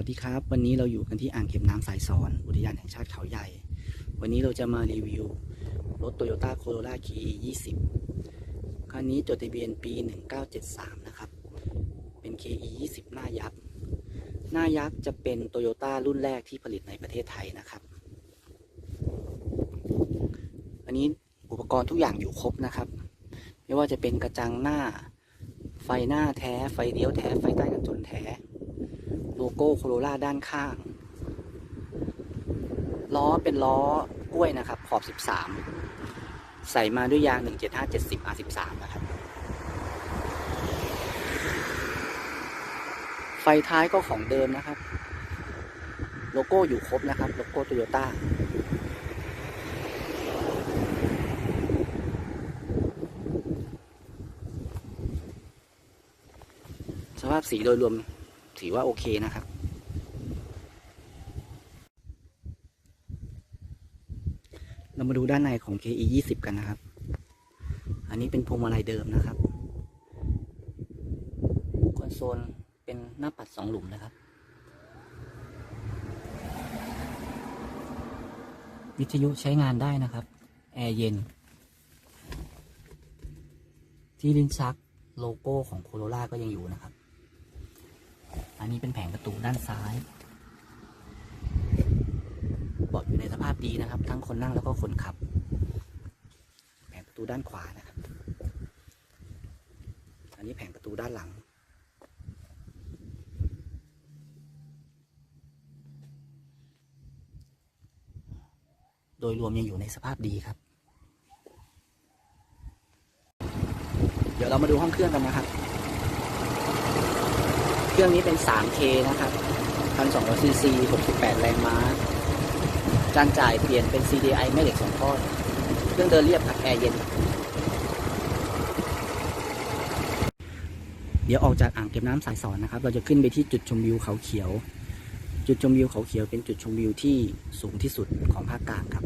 ัสดีครับ วันนี้เราอยู่กันที่อ่างเก็บน้ำสายสอนอุทยานแห่งชาติเขาใหญ่ วันนี้เราจะมารีวิว รถ Toyota Corolla KE 20คันนี้จดทะเบียนปี 1973 นะครับ เป็น KE 20หน้ายักษ์ หน้ายักษ์จะเป็น Toyota รุ่นแรกที่ผลิตในประเทศไทยนะครับ อันนี้อุปกรณ์ทุกอย่างอยู่ครบนะครับ ไม่ว่าจะเป็นกระจังหน้า ไฟหน้าแท้ ไฟเลี้ยวแท้ ไฟใต้กันชนแโลโก้โคโรล่าด้านข้าง ล้อเป็นล้อกล้วยนะครับ ขอบ 13 ใส่มาด้วยยาง 17570 R13 นะครับ ไฟท้ายก็ของเดิมนะครับ โลโก้อยู่ครบนะครับ โลโก้โตโยต้าสภาพสีโดยรวม ถือว่าโอเคนะครับ เรามาดูด้านในของ KE 20กันนะครับ อันนี้เป็นพวงมาลัยเดิมนะครับคอนโซลเป็นหน้าปัดสองหลุมนะครับ วิทยุใช้งานได้นะครับ แอร์เย็น ที่ลิ้นชักโลโก้ของโคโรล่าก็ยังอยู่นะครับ อันนี้เป็นแผงประตูด้านซ้ายเบาะอยู่ในสภาพดีนะครับ ทั้งคนนั่งแล้วก็คนขับ แผงประตูด้านขวานะครับ อันนี้แผงประตูด้านหลัง โดยรวมยังอยู่ในสภาพดีครับ เดี๋ยวเรามาดูห้องเครื่องกันนะครับ รื่องนี้เป็น 3K นะครับ1,200ซีซี68 แรงม้า จานจ่ายเปลี่ยนเป็น CDI แม่เหล็กสองท่อเครื่องเดินเรียบครับแอร์เย็น เดี๋ยวออกจากอ่างเก็บน้ำสายสอนนะครับ เราจะขึ้นไปที่จุดชมวิวเขาเขียว จุดชมวิวเขาเขียวเป็นจุดชมวิวที่สูงที่สุดของภาคกลางครับ